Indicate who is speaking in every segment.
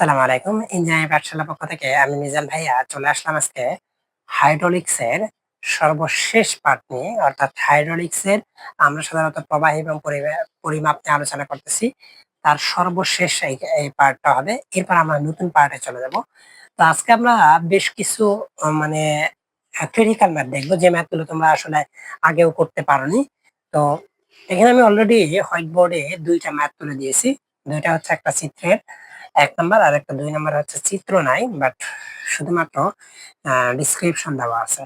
Speaker 1: আসসালামু আলাইকুম। ইঞ্জিনিয়ারিং পাঠশালা পক্ষ থেকে আমি মিজান ভাইয়া চলে আসলাম আজকে হাইড্রোলিক্স এর সর্বশেষ পার্ট নিয়ে। অর্থাৎ হাইড্রোলিক্স এর আমরা সাধারণত প্রবাহ এবং পরিমাপ নিয়ে আলোচনা করতেছি। তার সর্বশেষ এই এই পার্টটা হবে। এরপর আমরা নতুন পার্টে চলে যাব। তো আজকে আমরা বেশ কিছু মানে ক্রিটিক্যাল ম্যাথ দেখব। যে ম্যাথগুলো তোমরা আসলে আগেও করতে পারোনি। তো এখানে আমি অলরেডি হোয়াইট বোর্ডে দুইটা ম্যাথ তুলে দিয়েছি। দুইটা হচ্ছে একটা চিত্রের এক নাম্বার আর একটা দুই নাম্বার হচ্ছে চিত্র নাই বাট শুধুমাত্র ডিসক্রিপশন দেওয়া আছে।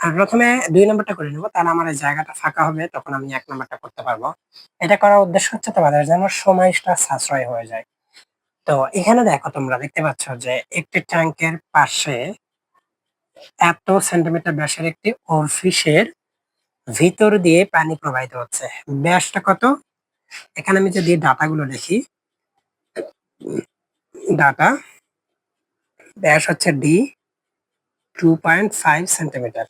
Speaker 1: আর প্রথমে দুই নম্বরটা করে নেব, তাহলে আমার এই জায়গাটা ফাঁকা হবে, তখন আমি এক নাম্বারটা করতে পারব। এটা করার উদ্দেশ্য হচ্ছে তোমাদের যেন সময়টা সাশ্রয় হয়ে যায়। তো এখানে দেখো তোমরা দেখতে পাচ্ছ যে একটি ট্যাঙ্কের পাশে এত সেন্টিমিটার ব্যাসের একটি অফিসের ভিতর দিয়ে পানি প্রবাহিত হচ্ছে। ব্যাসটা কত? এখানে আমি যদি ডাটাগুলো লিখি ডাটা ব্যাস হচ্ছে D two point five centimetre.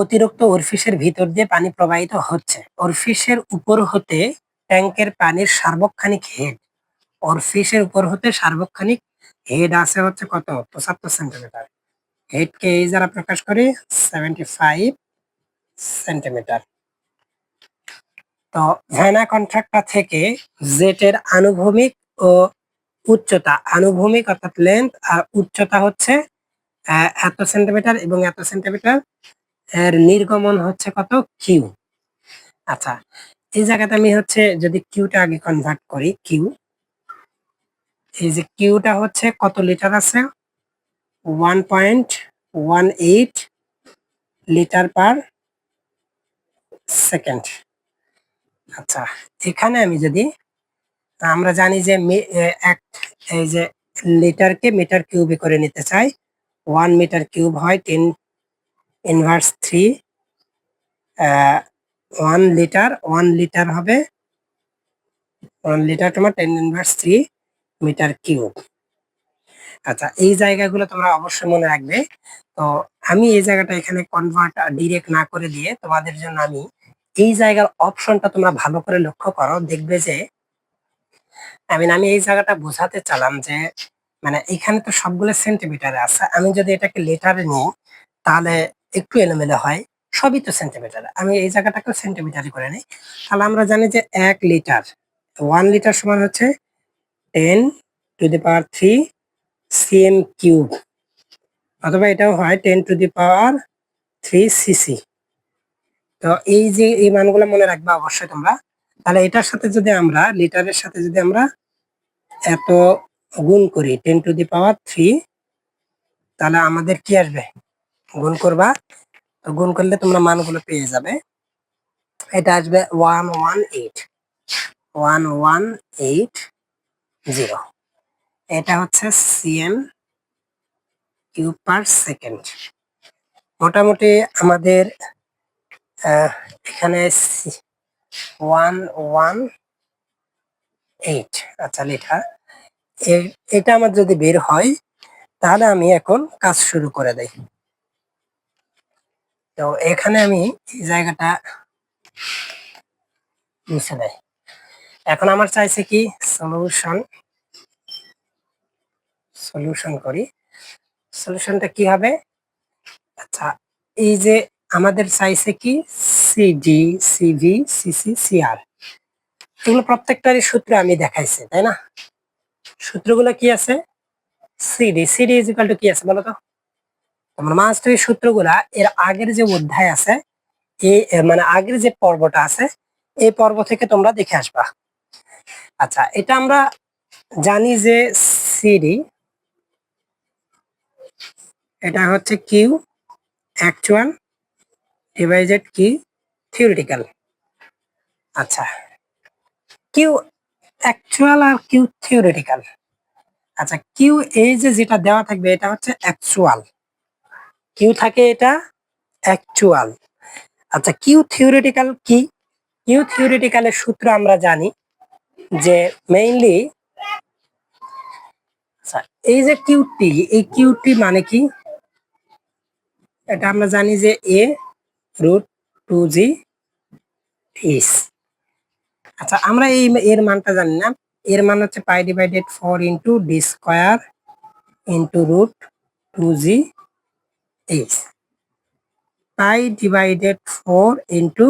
Speaker 1: অতিরিক্ত ওরফিসের ভিতর দিয়ে পানি প্রবাহিত হচ্ছে। ওরফিসের উপর হতে ট্যাঙ্কের পানির সার্বক্ষণিক হেড। ওরফিসের উপর হতে সার্বক্ষণিক হেড আছে হচ্ছে কত? পঁচাত্তর সেন্টিমিটার। হেডকে এই যারা প্রকাশ করে, সেভেন্টি ফাইভ সেন্টিমিটার। ভ্যানা কন্ট্রাক্টটা থেকে জেটের আনুভূমিক ও উচ্চতা, আনুভূমিক অর্থাৎ লেন্থ আর উচ্চতা হচ্ছে এত সেন্টিমিটার এবং এত সেন্টিমিটার এর নির্গমন হচ্ছে কত কিউ আচ্ছা এই জায়গাতে আমি হচ্ছে যদি কিউটা আগে কনভার্ট করি কিউ এই যে কিউটা হচ্ছে কত লিটার আছে? One point one eight litre per second আচ্ছা এখানে আমি যদি, আমরা জানি যে এক, এই যে লিটারকে মিটার কিউবে করে নিতে চাই, ওয়ান মিটার কিউব হয় ten inverse three one litre one litre হবে, ওয়ান লিটার তোমার ten inverse three metre cube. আচ্ছা এই জায়গাগুলো তোমরা অবশ্যই মনে রাখবে। তো আমি এই জায়গাটা এখানে কনভার্ট ডিরেক্ট না করে দিয়ে তোমাদের জন্য আমি এই জায়গার অপশনটা তোমরা ভালো করে লক্ষ্য করো, দেখবে যে, আমি আমি এই জায়গাটা বোঝাতে চালাম যে মানে এখানে তো সবগুলো সেন্টিমিটারে আছে। আমি যদি এটাকে লিটারে নিই, তাহলে একটু এলোমেলো হয়, সবই তো সেন্টিমিটার আমি এই জায়গাটাকে সেন্টিমিটারে করে নিই। তাহলে আমরা জানি যে এক লিটার ওয়ান লিটার সমান হচ্ছে ten to the power three cm cube অথবা এটাও হয় ten to the power three cc তো এই যে এই মানগুলো মনে রাখবে অবশ্যই তোমরা। তাহলে এটার সাথে যদি আমরা, লিটারের সাথে যদি আমরা এত গুণ করি ten to the power three তাহলে আমাদের কি আসবে? গুণ করবা। তো গুণ করলে তোমরা মানগুলো পেয়ে যাবে। এটা আসবে one one eight one one eight zero এটা হচ্ছে সিএম কিউ পার সেকেন্ড। মোটামুটি আমাদের এখানে ওয়ান ওয়ান এইট আচ্ছা লিটার এটা আমার যদি বের হয়, তাহলে আমি এখন কাজ শুরু করে দেই। তো এখানে আমি এই জায়গাটা মুছে দেয় এখন আমার চাইছে কি? সলিউশন সলিউশন করি। সলিউশনটা কি হবে? আচ্ছা এই যে আমাদের চাইছে কি? সিডি সিভি সিসি সিআর এগুলো প্রত্যেকটারই সূত্র আমি দেখাইছি, তাই না? সূত্রগুলো কি আছে? সিডি সিডি ইজ টু কি আছে বলো তো? তোমার সূত্রগুলা এর আগের যে অধ্যায় আছে এই মানে আগের যে পর্বটা আছে এই পর্ব থেকে তোমরা দেখে আসবা। আচ্ছা এটা আমরা জানি যে সিডি এটা হচ্ছে কিউ অ্যাকচুয়াল ডিভাইডেড কি থিওরিটিক্যাল আচ্ছা কিউ অ্যাকচুয়াল আর কিউ থিওরিটিক্যাল আচ্ছা কিউ এই যে যেটা দেওয়া থাকবে, এটা হচ্ছে অ্যাকচুয়াল কিউ থাকে এটা অ্যাকচুয়াল আচ্ছা কিউ থিওরিটিক্যাল কি? কিউ থিওরিটিক্যালের সূত্র আমরা জানি যে মেইনলি আচ্ছা এই যে কিউটি, এই কিউটি মানে কি? এটা আমরা জানি যে এ রুট টু জি ইস আচ্ছা আমরা এই এর মানটা জানি না। এর মান হচ্ছে pi divided four into D square into root two G H pi divided four into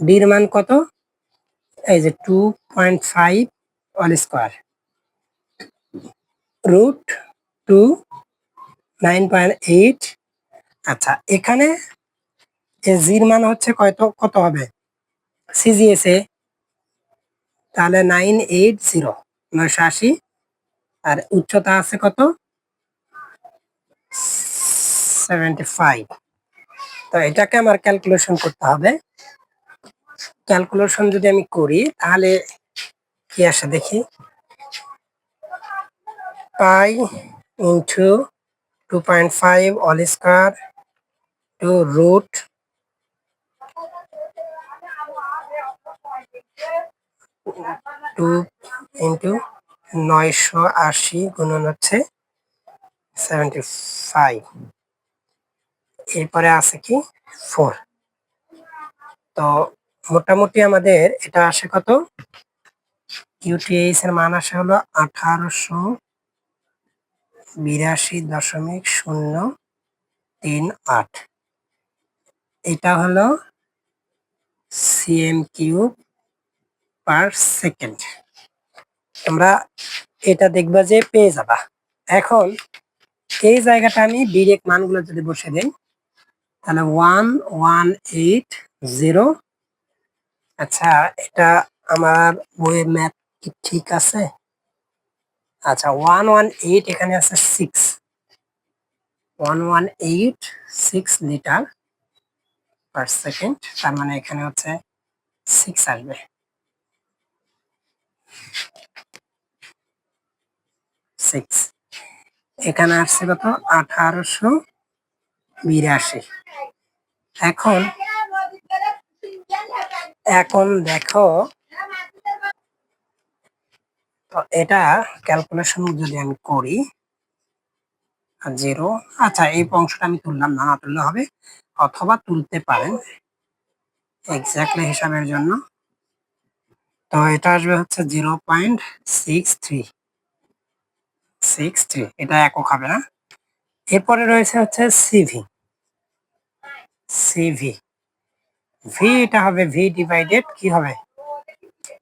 Speaker 1: ডির মান কত? এই যে two point five all square root two nine point eight আচ্ছা এখানে জির মান হচ্ছে কত কত হবে? সিজিএস এ তাহলে নাইন এইট জিরো নয়শো আশি। আর উচ্চতা আছে কত? সেভেন্টি ফাইভ তো এটাকে আমার ক্যালকুলেশন করতে হবে। ক্যালকুলেশন যদি আমি করি, তাহলে কি আসে দেখি? Pi into two point five all square two root two into নয়শো আশি গুণন হচ্ছে সেভেন্টি ফাইভ এরপরে আছে কি? ফোর তো মোটামুটি আমাদের এটা আসে কত? ইউটিএইচ এর মান আসে হলো আঠারোশো বিরাশি দশমিক শূন্য তিন আট। এটা হলো সিএম কিউব পার সেকেন্ড তোমরা এটা দেখবা যে পেয়ে যাবা। এখন এই জায়গাটা আমি ডিরেক্ট মানগুলো যদি বসে দেই, তাহলে ওয়ান ওয়ান এইট জিরো আচ্ছা এটা আমার বইয়ের ম্যাথ কি ঠিক আছে? আচ্ছা ওয়ান ওয়ান এইট এখানে আছে six one one eight six litre per second তার মানে এখানে হচ্ছে সিক্স আসবে। সিক্স এখানে আসছে কত? আঠারোশো বিরাশি। এখন এখন দেখো, তো এটা ক্যালকুলেশন যদি আমি করি জিরো আচ্ছা এই অংশটা আমি তুললাম, না না, তুললে হবে। অথবা তুলতে পারেন এক্স্যাক্টলি হিসাবের জন্য। তো এটা আসবে হচ্ছে zero point six three six three এটা একক হবে না এরপরে রয়েছে হচ্ছে সিভি সিভি ভি এটা হবে ভি ডিভাইডেড কি হবে?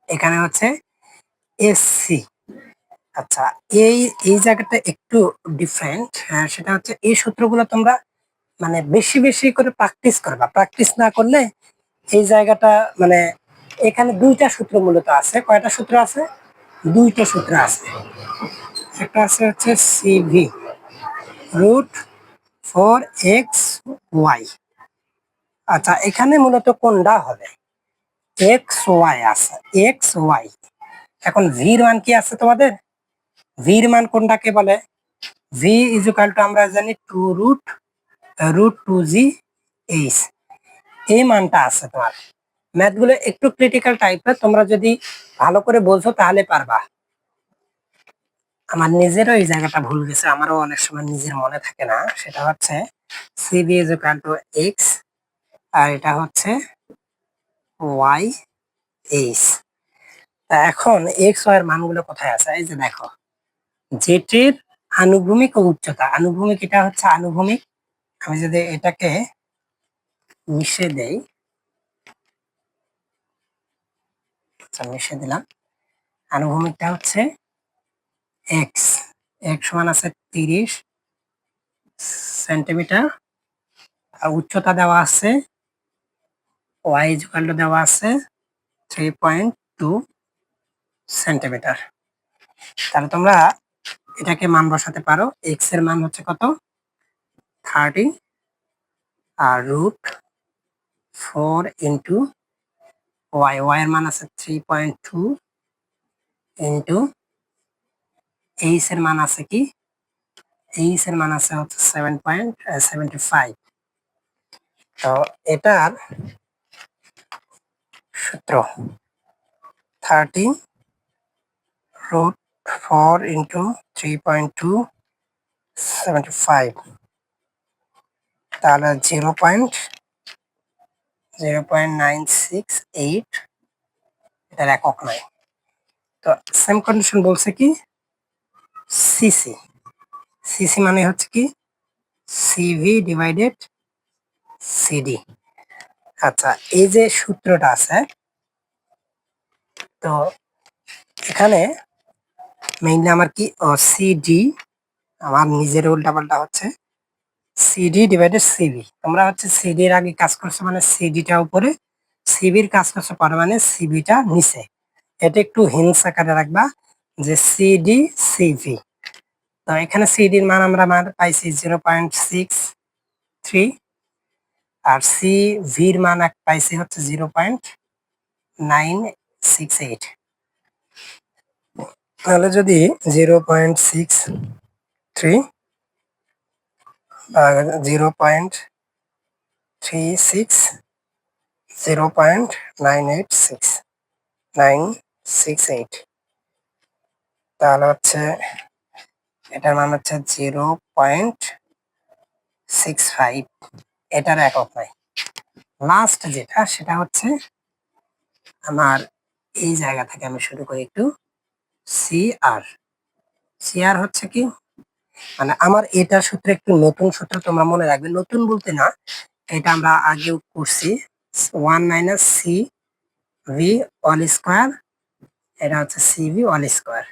Speaker 1: এখানে হচ্ছে এসসি আচ্ছা এই এই জায়গাটা একটু ডিফারেন্ট সেটা হচ্ছে এই সূত্রগুলো তোমরা মানে বেশি বেশি করে প্র্যাকটিস করবা। প্র্যাকটিস না করলে এই জায়গাটা মানে এখানে দুইটা সূত্র মূলত আছে। কয়টা সূত্র আছে? দুইটা সূত্র আছে। একটা আছে হচ্ছে CV root four X Y আচ্ছা এখানে মূলত কোনটা হবে? এক্স ওয়াই আছে। এক্স ওয়াই এখন ভির মান কি আছে তোমাদের? ভির মান কোনটাকে বলে? ভি ইজুকাল টু আমরা জানি two root root two G H এই মানটা আছে তোমার। ম্যাথগুলো একটু ক্রিটিক্যাল টাইপের তোমরা যদি ভালো করে বোঝো তাহলে পারবা। আমার নিজেরও এই জায়গাটা ভুল গেছে, আমারও অনেক সময় নিজের মনে থাকে না। সেটা হচ্ছে সিবি ইজুকাল টু এক্স আর এটা হচ্ছে ওয়াই এইচ তা এখন এক্স ওয়াই এর মানগুলো কোথায় আছে? এই যে দেখো জেটের আনুভূমিক ও উচ্চতা। আনুভূমিক এটা হচ্ছে আনুভূমিক। আমি যদি এটাকে মিশে দেই আচ্ছা মিশে দিলাম। আনুভূমিকটা হচ্ছে এক্স এক্স সমান আছে তিরিশ সেন্টিমিটার। আর উচ্চতা দেওয়া আছে ওয়াই ইজুকাল দেওয়া আছে থ্রি পয়েন্ট টু সেন্টিমিটার। তাহলে তোমরা এটাকে মান বসাতে পারো। এক্সের মান হচ্ছে কত? থার্টি আর root four into Y Y এর মান আছে three point two into H এর মান আছে কি? এইচ এর মান আছে হচ্ছে সেভেন পয়েন্ট সেভেন্টি ফাইভ তো এটার সূত্র থার্টি root 4 into 3.2 75 তাহলে zero point zero point nine six eight এটার একক নয়। তো সেম কন্ডিশন বলছে কি? সিসি সিসি মানে হচ্ছে কি? সিভি ডিভাইডেড সিডি আচ্ছা এই যে সূত্রটা আছে, তো এখানে মেইনলি আমার কি? সিডি আমার নিজের উল্টাপাল্টা হচ্ছে। সিডি ডিভাইডেড সিবি তোমরা হচ্ছে সিডির আগে কাজ করছ মানে সিডিটা উপরে সিবির কাজ করছ পরে মানে সিবিটা নিচে। এটা একটু হিংস আকারে রাখবা যে সিডি সিভি তো এখানে সিডির মান আমরা মান পাইছি জিরো পয়েন্ট সিক্স থ্রি আর সি ভির মান পাইছি হচ্ছে zero point nine six eight তাহলে যদি zero point six three zero point three six zero point nine eight six nine six eight তাহলে হচ্ছে এটার মান হচ্ছে জিরো পয়েন্ট সিক্স ফাইভ এটার একক নাই। লাস্ট যেটা, সেটা হচ্ছে আমার এই জায়গা থেকে আমি শুরু করি একটু সি আর সি আর হচ্ছে কি? মানে আমার এটা সূত্র একটু নতুন সূত্র তোমরা মনে রাখবে। নতুন বলতে না, এটা আমরা আগেও করছি। One minus C V all square এটা হচ্ছে সিভি অল স্কোয়ার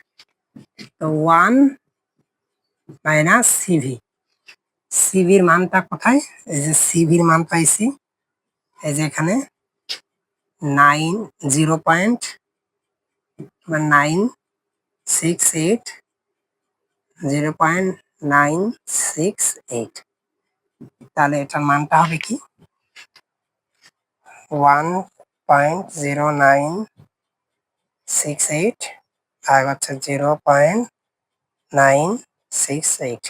Speaker 1: তো ওয়ান মাইনাস সিভি সিভির মানটা কোথায়? এই যে সিভির মান পাইছি, এই যে এখানে nine zero point nine six eight zero point nine six eight তাহলে এটার মানটা হবে কি? One point zero nine six eight আর হচ্ছে zero point nine six eight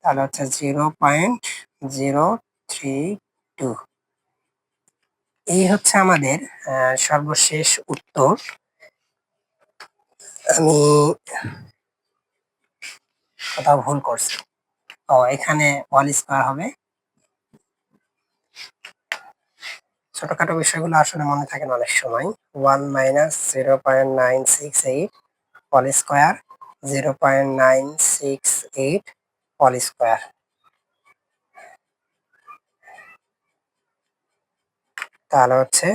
Speaker 1: তাহলে হচ্ছে zero point zero three two এই হচ্ছে আমাদের সর্বশেষ উত্তর। আমি কোথাও ভুল করছি। ও, এখানে অল স্কোয়ার হবে। ছোটখাটো বিষয়গুলো আসলে মনে থাকে না অনেক সময়। One minus zero point nine six eight all square, zero point nine six eight all square. তাহলে হচ্ছে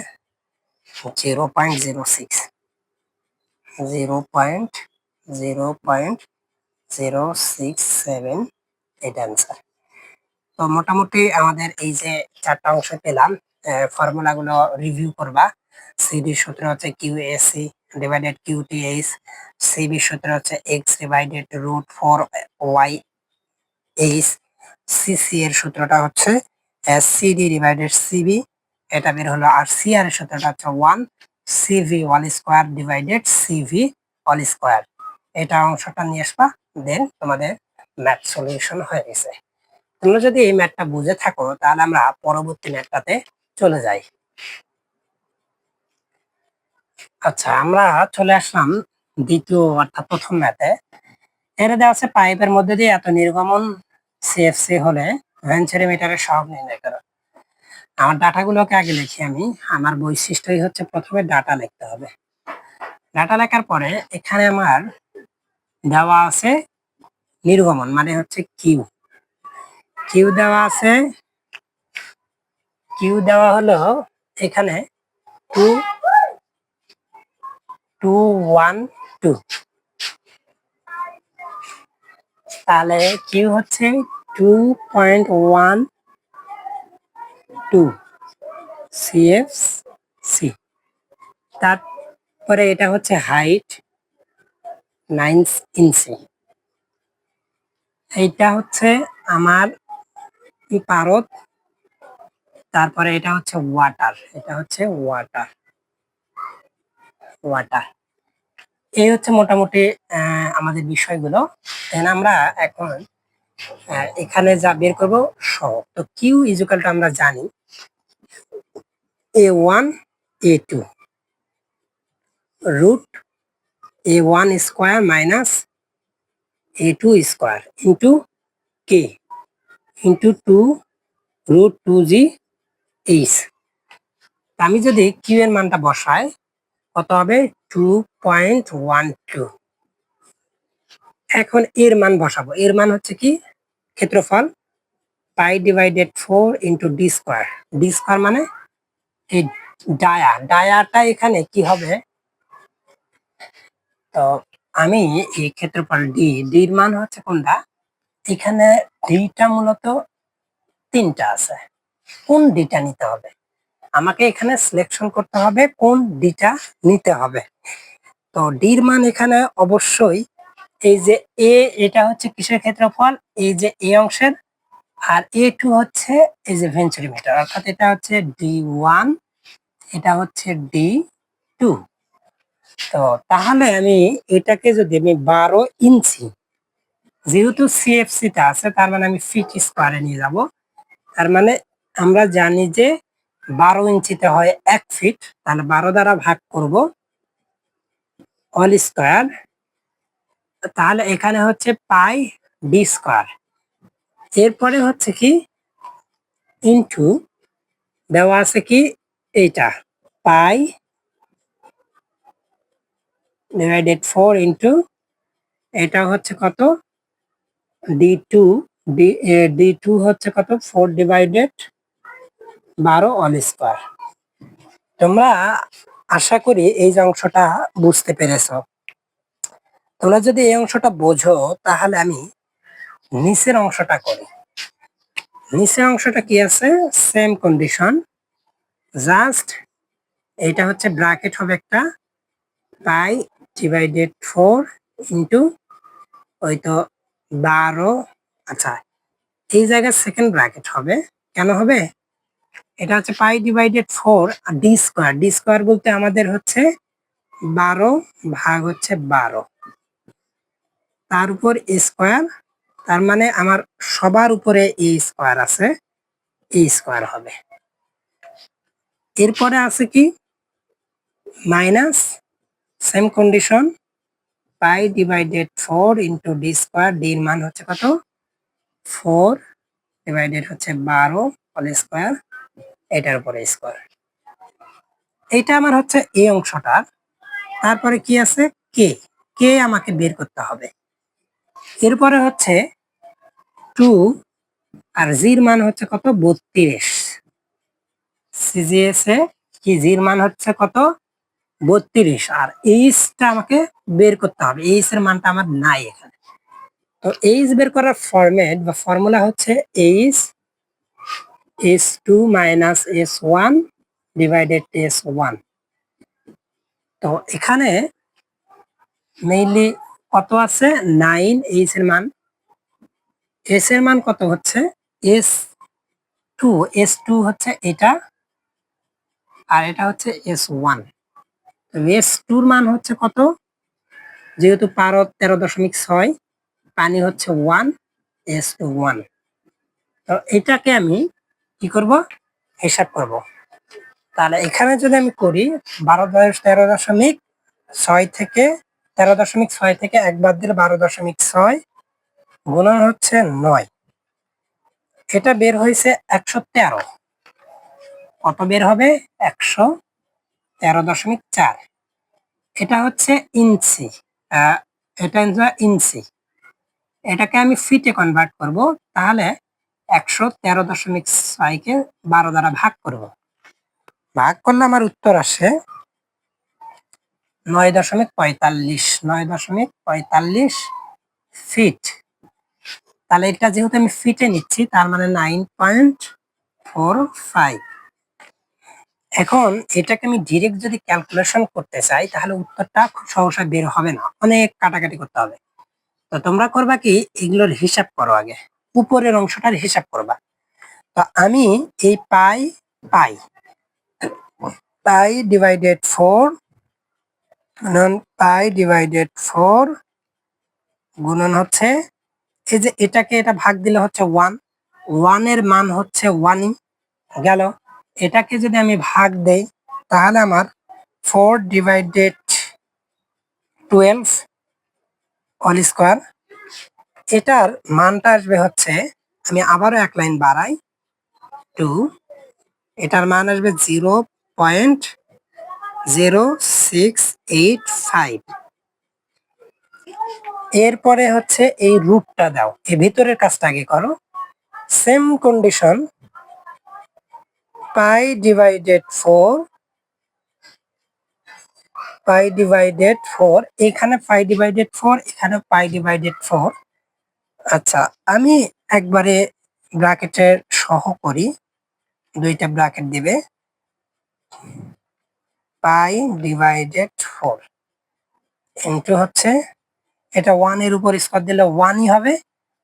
Speaker 1: zero point zero six. Zero point zero point, zero six seven, এটা অ্যান্সার তো মোটামুটি আমাদের এই যে চারটা অংশ পেলাম ফর্মুলা গুলো রিভিউ করবা। সিডি সূত্র হচ্ছে Q AC divided Q T H CB সূত্র হচ্ছে X divided root four Y H CC এর সূত্রটা হচ্ছে সিডি ডিভাইডেড সিবি এটা বের হলো আর সি আর সূত্রটা হচ্ছে one CV all square divided CV all square এটা অংশটা নিয়ে আসবা দেন তোমাদের ম্যাথ সলিউশন হয়ে গেছে। তোমরা যদি এই ম্যাথটা বুঝে থাকো, তাহলে আমরা পরবর্তী ম্যাথটাতে চলে যাই। আচ্ছা আমরা চলে আসলাম দ্বিতীয় অর্থাৎ প্রথম ম্যাথে এটা দেওয়া আছে পাইপের মধ্যে দিয়ে এত নির্গমন সিএফসি হলে ভেঞ্চেরিমিটারের সহগ নির্ণয় করো। আমার ডাটাগুলোকে আগে লিখি আমি। আমার বৈশিষ্ট্যই হচ্ছে প্রথমে ডাটা লিখতে হবে। ডাটা লেখার পরে এখানে আমার দেওয়া আছে নির্গমন মানে হচ্ছে কিউ। কিউ দেওয়া আছে, কিউ দেওয়া হলো এখানে টু টু, ওয়ান, টু। তাহলে কিউ হচ্ছে two point one two C তারপরে এটা হচ্ছে হাইট নাইন ইঞ্চি এইটা হচ্ছে আমার পারদ, তারপরে এটা হচ্ছে ওয়াটার এটা হচ্ছে ওয়াটার ওয়াটার এই হচ্ছে মোটামুটি আমাদের বিষয়গুলো। আমরা এখন এখানে যা বের করব সহগ তো কিউ ইজুকালটা আমরা জানি A one A two root A one square minus A two square into K into two root two G H আমি যদি কিউ এর মানটা বসাই, কত হবে? টু পয়েন্ট ওয়ান টু এখন এর মান বসাবো। এর মান হচ্ছে কি? ক্ষেত্রফল pi divided four into D square D square মানে এই ডায়া ডায়াটা এখানে কি হবে? তো আমি এই ক্ষেত্রফল ডি ডির মান হচ্ছে কোনটা? এখানে ডিটা মূলত তিনটা আছে। কোন ডিটা নিতে হবে? আমাকে এখানে সিলেকশন করতে হবে কোন ডিটা নিতে হবে। তো ডির মান এখানে অবশ্যই এই যে এ এটা হচ্ছে কিসের ক্ষেত্রফল? এই যে এ অংশের, আর এ টু হচ্ছে এই যে ভেঞ্চুরিমিটার অর্থাৎ এটা হচ্ছে ডি ওয়ান এটা হচ্ছে ডি টু তো তাহলে আমি এটাকে যদি আমি বারো ইঞ্চি, যেহেতু সিএফসি তে আছে, তার মানে আমি ফিট স্কোয়ারে নিয়ে যাব। তার মানে আমরা জানি যে বারো ইঞ্চিতে হয় এক ফিট তাহলে বারো দ্বারা ভাগ করব অল স্কোয়ার তাহলে এখানে হচ্ছে পাই বি স্কোয়ার এরপরে হচ্ছে কি ইনটু দেওয়া আছে কি এইটা, পাই ডিভাইডেড ফোর ইন্টু এটা হচ্ছে কত? D two D D two হচ্ছে কত? ফোর ডিভাইডেড বারো অল স্কোয়ার তোমরা আশা করি এই অংশটা বুঝতে পেরেছ। তোমরা যদি এই অংশটা বোঝো, তাহলে আমি নিচের অংশটা করি। নিচের অংশটা কি আছে? সেম কন্ডিশন জাস্ট এটা হচ্ছে ব্র্যাকেট হবে একটা পাই ডিভাইডেড ফোর ইন্টু ওই তো বারো আচ্ছা এই জায়গায় সেকেন্ড ব্র্যাকেট হবে। কেন হবে? এটা হচ্ছে পাই ডিভাইডেড ফোর আর ডি স্কোয়ার ডি স্কোয়ার বলতে আমাদের হচ্ছে বারো ভাগ হচ্ছে বারো। তার উপর স্কোয়ার তার মানে আমার সবার উপরে এ স্কোয়ার আছে এ স্কোয়ার হবে। এরপরে আছে কি? Minus same condition pi divided four into D square ডির মান হচ্ছে কত? ফোর ডিভাইডেড হচ্ছে বারো অল স্কোয়ার এটার উপরে স্কোয়ার এটা আমার হচ্ছে এই অংশটা তারপরে কি আছে? কে কে আমাকে বের করতে হবে। এরপরে হচ্ছে টু আর জির মান হচ্ছে কত? বত্রিশ। সিজিএস এ কি? জির মান হচ্ছে কত? বত্রিশ। আর এইচটা আমাকে বের করতে হবে। এইচ এর মানটা আমার নাই এখানে। তো এইচ বের করার ফরম্যাট বা ফর্মুলা হচ্ছে H S two minus S one divided S one. তো এখানে মেইনলি কত আছে? নাইন, এইচ এর মান। এস এর মান কত হচ্ছে? এস টু এস টু হচ্ছে এটা, আর এটা হচ্ছে এস ওয়ান এস টুর মান হচ্ছে কত? যেহেতু পারদ তেরো দশমিক ছয়, পানি হচ্ছে ওয়ান এস টু ওয়ান তো এটাকে আমি কি করব? হিসাব করব। তাহলে এখানে যদি আমি করি, বারো তেরো দশমিক ছয় থেকে তেরো দশমিক ছয় থেকে একবার দিলে বারো দশমিক ছয় গুণন হচ্ছে নয়। এটা বের হয়েছে একশো তেরো। কত বের হবে? একশো তেরো দশমিক চার। এটা হচ্ছে ইঞ্চি। এটা ইঞ্চি। এটাকে আমি ফিটে কনভার্ট করব, তাহলে একশো তেরো দশমিক ছয়কে বারো দ্বারা ভাগ করব। ভাগ করলে আমার উত্তর আসে নয় দশমিক পঁয়তাল্লিশ, নয় দশমিক পঁয়তাল্লিশ ফিট তাহলে এটা যেহেতু আমি ফিটে নিচ্ছি, তার মানে নাইন পয়েন্ট ফোর ফাইভ এখন এটাকে আমি ডিরেক্ট যদি ক্যালকুলেশন করতে চাই, তাহলে উত্তরটা খুব সহসা বের হবে না। অনেক কাটাকাটি করতে হবে। তো তোমরা করবা কি, এগুলোর হিসাব করো আগে। উপরের অংশটার হিসাব করবা। তো আমি এই পাই পাই পাই ডিভাইডেড ফোর গুণন পাই ডিভাইডেড ফোর গুণন হচ্ছে এই যে এটাকে এটা ভাগ দিলে হচ্ছে ওয়ান ওয়ানের মান হচ্ছে ওয়ানই গেল। এটাকে যদি আমি ভাগ দেই, তাহলে আমার four divided twelve all square এটার মানটা আসবে হচ্ছে, আমি আবারও এক লাইন বাড়াই টু এটার মান আসবে zero point zero six eight five এরপরে হচ্ছে এই রুটটা দাও। এই ভিতরের কাজটা আগে করো। Same condition pi divided four pi divided four এখানে পাই ডিভাইডেড ফোর এখানে পাই ডিভাইডেড ফোর আচ্ছা আমি একবারে ব্র্যাকেটের সহ করি। দুইটা ব্র্যাকেট দিবে। পাই ডিভাইডেড ফোর। ইন্টু হচ্ছে, এটা ওয়ানের উপর স্কোয়ার দিলে ওয়ানই হবে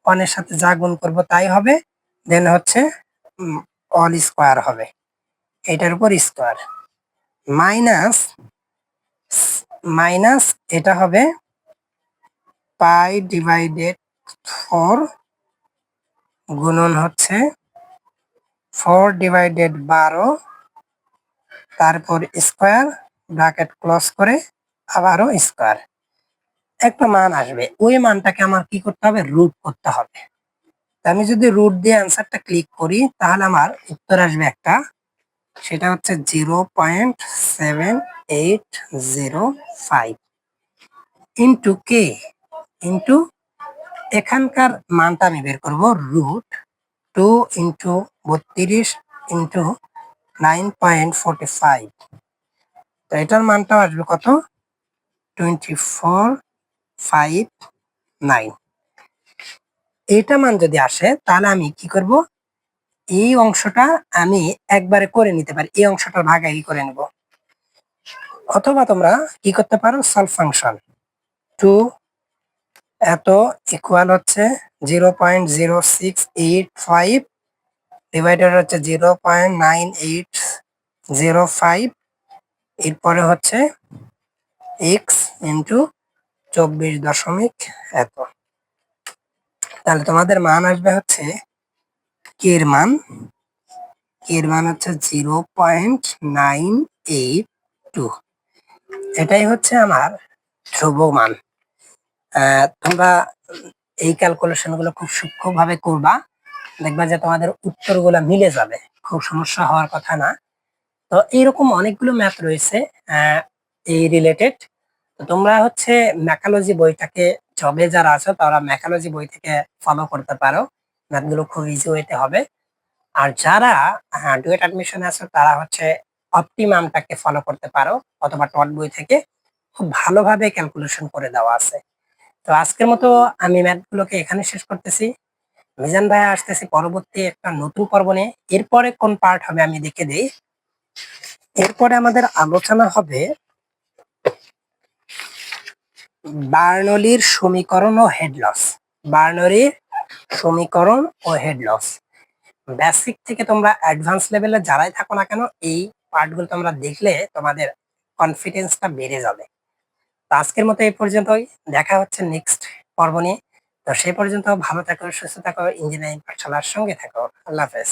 Speaker 1: ওয়ানের সাথে যা গুণ করব তাই হবে দেন হচ্ছে অল স্কোয়ার হবে। এটার উপর স্কোয়ার মাইনাস মাইনাস এটা হবে পাই ডিভাইডেড ফোর গুণন হচ্ছে ফোর ডিভাইডেড বারো তারপর স্কোয়ার, ব্র্যাকেট ক্লোজ করে আবারও স্কোয়ার। একটা মান আসবে। ওই মানটাকে আমার কি করতে হবে? রুট করতে হবে। আমি যদি রুট দিয়ে অ্যান্সারটা ক্লিক করি, তাহলে আমার উত্তর আসবে একটা। সেটা হচ্ছে zero point seven eight zero five into কে? ইন্টু এখানকার মানটা আমি বের করব রুট টু ইন্টু বত্রিশ into nine point forty five তো এটার মানটাও আসবে কত? টোয়েন্টি ফোর ফাইভ নাইন এইটা মান যদি আসে, তাহলে আমি কি করব? এই অংশটা আমি একবারে করে নিতে পারি। এই অংশটার ভাগাভাগি করে নেব। অথবা তোমরা কি করতে পারো? Solve function. টু এত ইকুয়াল হচ্ছে zero point zero six eight five divided হচ্ছে zero point nine eight zero five এরপরে হচ্ছে এক্স ইন্টু চব্বিশ দশমিক এত। তাহলে তোমাদের মান আসবে হচ্ছে কের মান। কের মান হচ্ছে zero point nine eight two এটাই হচ্ছে আমার ধ্রুব মান। তোমরা এই ক্যালকুলেশনগুলো খুব সূক্ষ্মভাবে করবা। দেখবা যে তোমাদের উত্তরগুলো মিলে যাবে, খুব সমস্যা হওয়ার কথা না। তো এইরকম অনেকগুলো ম্যাথ রয়েছে এই রিলেটেড তোমরা হচ্ছে ম্যাকালজি বইটাকে জবে যারা আছো, তারা ম্যাকালজি বই থেকে ফলো করতে পারো। ম্যাথগুলো খুব ইজি ওয়েতে হবে। আর যারা ডুয়েট অ্যাডমিশন আছো, তারা হচ্ছে অপটিমামটাকে ফলো করতে পারো, অথবা টট বই থেকে। খুব ভালোভাবে ক্যালকুলেশন করে দেওয়া আছে। তো আজকের মতো আমি ম্যাথগুলোকে এখানে শেষ করতেছি। মিজান ভাই আসতেছি পরবর্তী একটা নতুন পর্ব নিয়ে। এরপরে কোন পার্ট হবে আমি দেখে দিই। এরপরে আমাদের আলোচনা হবে বার্নলির সমীকরণ ও হেড লস বার্নলির সমীকরণ ও হেড লস বেসিক থেকে তোমরা অ্যাডভান্স লেভেলে যারাই থাকো না কেন, এই পার্টগুলো তোমরা দেখলে তোমাদের কনফিডেন্সটা বেড়ে যাবে। তো আজকের মতো এই পর্যন্তই। দেখা হচ্ছে নেক্সট পর্ব নিয়ে। তো সেই পর্যন্ত ভালো থাকো সুস্থ থাকো ইঞ্জিনিয়ারিং পাঠশালার সঙ্গে থাকো। আল্লাহ হাফেজ।